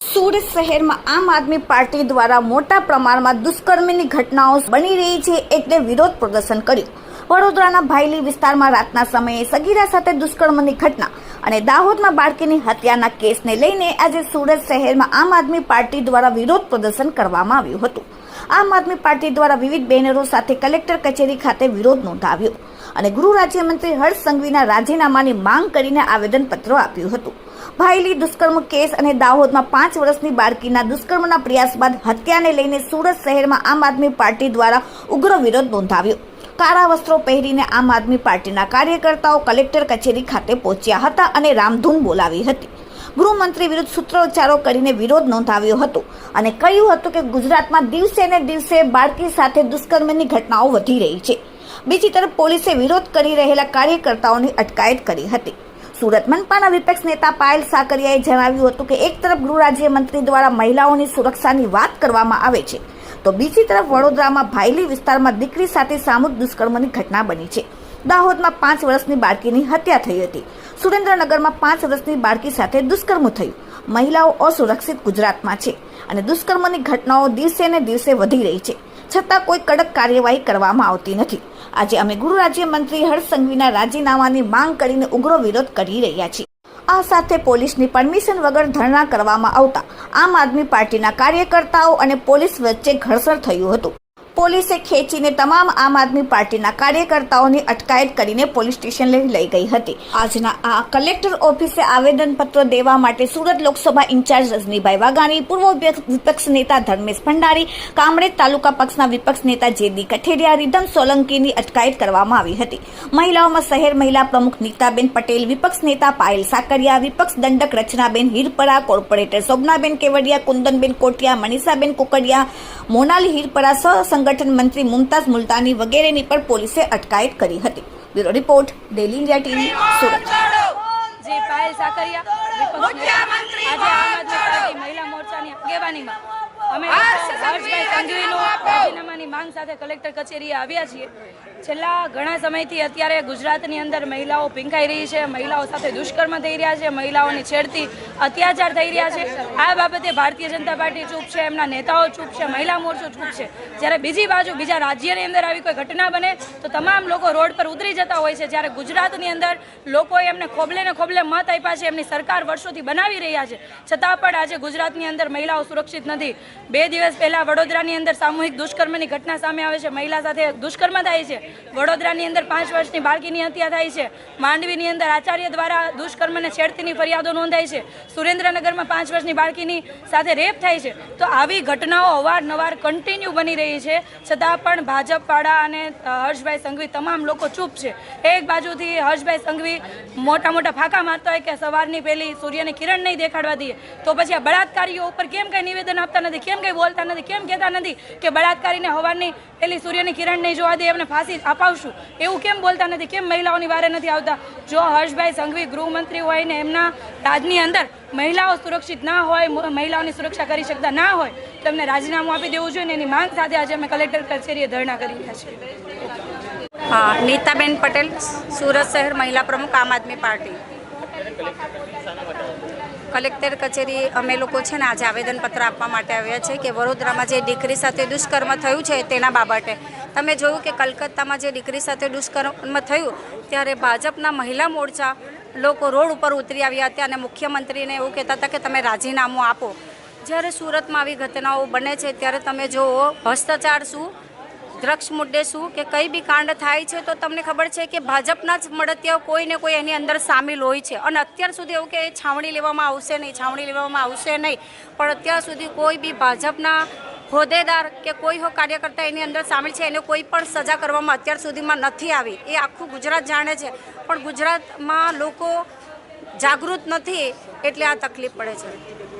સુરત શહેરમાં આમ આદમી પાર્ટી દ્વારા મોટા પ્રમાણમાં દુષ્કર્મની ઘટનાઓ બની રહી છે એટલે વિરોધ પ્રદર્શન કર્યું. વડોદરાના ભાયલી વિસ્તારમાં રાતના સમયે સગીરા સાથે દુષ્કર્મની ઘટના અને દાહોદમાં બાળકીની હત્યાના કેસને લઈને આજે સુરત શહેરમાં આમ આદમી પાર્ટી દ્વારા વિરોધ પ્રદર્શન કરવામાં આવ્યું હતું. આમ આદમી પાર્ટી દ્વારા વિવિધ બેનરો સાથે કલેક્ટર કચેરી ખાતે વિરોધ નોંધાવ્યો અને ગૃહ રાજ્યમંત્રી હર્ષ સંઘવીના રાજીનામાની માંગ કરીને આવેદનપત્ર આપ્યું હતું. ભાઈલી દુષ્કર્મ કેસ અને દાહોદમાં પાંચ વર્ષની બાળકીના દુષ્કર્મના પ્રયાસ બાદ હત્યાને લઈને સુરત શહેરમાં આમ આદમી પાર્ટી દ્વારા ઉગ્ર વિરોધ નોંધાવ્યો. કાળા વસ્ત્રો પહેરીને આમ આદમી પાર્ટીના કાર્યકર્તાઓ કલેક્ટર કચેરી ખાતે પહોંચ્યા હતા અને રામધૂન બોલાવી હતી. ગૃહમંત્રી વિરુદ્ધ સૂત્રોચ્ચારો કરીને વિરોધ નોંધાવ્યો હતો અને કહ્યું હતું કે ગુજરાતમાં દિવસે ને દિવસે બાળકી સાથે દુષ્કર્મની ઘટનાઓ વધી રહી છે. બીજી તરફ પોલીસે વિરોધ કરી રહેલા કાર્યકર્તાઓની અટકાયત કરી હતી. સુરત મનપાના વિપક્ષ નેતા પાયલ સાકરિયાએ જણાવ્યું હતું કે એક તરફ ગૃહ રાજ્યમંત્રી દ્વારા મહિલાઓની સુરક્ષાની વાત કરવામાં આવે છે, તો બીજી તરફ વડોદરામાં ભાયલી વિસ્તારમાં દીકરી સાથે સામૂહિક દુષ્કર્મની ઘટના બની છે. દાહોદમાં પાંચ વર્ષની બાળકીની હત્યા થઈ હતી. સુરેન્દ્રનગરમાં પાંચ વર્ષની બાળકી સાથે દુષ્કર્મ થયું. મહિલાઓ અસુરક્ષિત ગુજરાતમાં છે અને દુષ્કર્મની ઘટનાઓ દિવસે ને દિવસે વધી રહી છે. છતાં કોઈ કડક કાર્યવાહી કરવામાં આવતી નથી. આજે અમે ગૃહ રાજ્યમંત્રી હર્ષ સંઘવીના રાજીનામાની માંગ કરીને ઉગ્ર વિરોધ કરી રહ્યા છીએ. આ સાથે પોલીસની પરમિશન વગર ધરણા કરવામાં આવતા આમ આદમી પાર્ટીના કાર્યકર્તાઓ અને પોલીસ વચ્ચે ઘર્ષણ થયું હતું. પોલીસે ખેંચીને તમામ આમ આદમી પાર્ટીના કાર્યકર્તાઓની અટકાયત કરીને પોલીસ સ્ટેશન લઈ ગઈ હતી. આજના આ કલેક્ટર ઓફિસે આવેદનપત્ર દેવા માટે સુરત લોકસભા ઇન્ચાર્જ રજનીભાઈ વાઘાણી, પૂર્વ વિપક્ષ નેતા ધર્મેશ ભંડારી, કામરેજ તાલુકા પક્ષના વિપક્ષ નેતા જેદી કઠેરિયા, રીધમ સોલંકીની અટકાયત કરવામાં આવી હતી. મહિલાઓમાં શહેર મહિલા પ્રમુખ નીતાબેન પટેલ, વિપક્ષ નેતા પાયલ સાકરિયા, વિપક્ષ દંડક રચનાબેન હિરપરા, કોર્પોરેટર શોભનાબેન કેવડિયા, કુંદનબેન કોટિયા, મનીષાબેન કુકડિયા, મોનાલી હિરપરા સહ સંગઠન મંત્રી મુમતાઝ મુલતાની વગેરેની પણ પોલીસે અટકાયત કરી હતી. Bureau report, daily India TV, Surat. Sakariya Harshbhai સંઘવીનું રાજીનામાની માંગ સાથે કલેક્ટર કચેરીએ આવ્યા છીએ. છેલ્લા ઘણા સમયથી અત્યારે ગુજરાતની અંદર મહિલાઓ પીંખાઈ રહી છે મહિલાઓ સાથે દુષ્કર્મ થઈ રહ્યા છે મહિલાઓની છેડતી અત્યાચાર થઈ રહ્યા છે. આ બાબતે ભારતીય જનતા પાર્ટી ચૂપ છે એમના નેતાઓ ચૂપ છે મહિલા મોરચો ચૂપ છે. જ્યારે બીજી બાજુ બીજા રાજ્યની અંદર આવી કોઈ ઘટના બને તો તમામ લોકો રોડ પર ઉતરી જતા હોય છે. જ્યારે ગુજરાતની અંદર લોકોએ એમને ખોબલે ને ખોબલે મત આપ્યા છે એમની સરકાર વર્ષોથી બનાવી રહ્યા છે. છતાં પણ આજે ગુજરાતની અંદર મહિલાઓ સુરક્ષિત નથી. બે દિવસ પહેલા વડોદરાની અંદર સામૂહિક દુષ્કર્મની ઘટના સામે આવે છે. મહિલા સાથે દુષ્કર્મ થાય છે. વડોદરાની અંદર પાંચ વર્ષની બાળકીની હત્યા થાય છે. માંડવીની અંદર આચાર્ય દ્વારા દુષ્કર્મને છેડતીની ફરિયાદો નોંધાય છે. સુરેન્દ્રનગરમાં પાંચ વર્ષની બાળકીની સાથે રેપ થાય છે. તો આવી ઘટનાઓ અવારનવાર કન્ટિન્યુ બની રહી છે. છતાં પણ ભાજપવાળા અને હર્ષભાઈ સંઘવી તમામ લોકો ચૂપ છે. એક બાજુથી હર્ષભાઈ સંઘવી મોટા મોટા ફાંકા મારતા હોય કે સવારની પહેલી સૂર્યની કિરણ નહીં દેખાડવા દઈએ, તો પછી આ બળાત્કારીઓ ઉપર કેમ કંઈ નિવેદન આપતા નથી? કેમ કંઈ બોલતા નથી? કેમ કહેતા નથી કે બળાત્કારીને હવારની પેલી સૂર્યની કિરણ નહીં જોવા દે, એમને ફાંસી અપાવશું? એવું કેમ બોલતા નથી? કેમ મહિલાઓની વારે નથી આવતા? જો હર્ષભાઈ સંઘવી ગૃહમંત્રી હોય ને એમના રાજની અંદર મહિલાઓ સુરક્ષિત ના હોય મહિલાઓની સુરક્ષા કરી શકતા ના હોય તો એમને રાજીનામું આપી દેવું જોઈએ ને એની માંગ સાથે આજે અમે કલેક્ટર કચેરીએ ધરણા કરી રહ્યા છીએ. હા નીતાબેન પટેલ, સુરત શહેર મહિલા પ્રમુખ, આમ આદમી પાર્ટી. કલેક્ટર કચેરી અમે લોકો છે ને આજે આવેદનપત્ર આપવા માટે આવ્યા છે કે વડોદરામાં જે દીકરી સાથે દુષ્કર્મ થયું છે તેના બાબતે. તમે જોયું કે કલકત્તામાં જે દીકરી સાથે દુષ્કર્મ થયું, ત્યારે ભાજપના મહિલા મોરચા લોકો રોડ ઉપર ઉતરી આવ્યા હતા અને મુખ્યમંત્રીને એવું કહેતા હતા કે તમે રાજીનામું આપો. જ્યારે સુરતમાં આવી ઘટનાઓ બને છે, ત્યારે તમે જુઓ, ભ્રષ્ટાચાર શું ડ્રગ્સ મુદ્દે શું કે કંઈ બી કાંડ થાય છે તો તમને ખબર છે કે ભાજપના જ મળતિયાઓ કોઈ ને કોઈ એની અંદર સામેલ હોય છે. અને અત્યાર સુધી એવું કે છાવણી લેવામાં આવશે નહીં, છાવણી લેવામાં આવશે નહીં. પણ અત્યાર સુધી કોઈ બી ભાજપના હોદ્દેદાર કે કોઈ હો કાર્યકર્તા એની અંદર સામેલ છે, એને કોઈ પણ સજા કરવામાં અત્યાર સુધીમાં નથી આવી. એ આખું ગુજરાત જાણે છે. પણ ગુજરાતમાં લોકો જાગૃત નથી, એટલે આ તકલીફ પડે છે.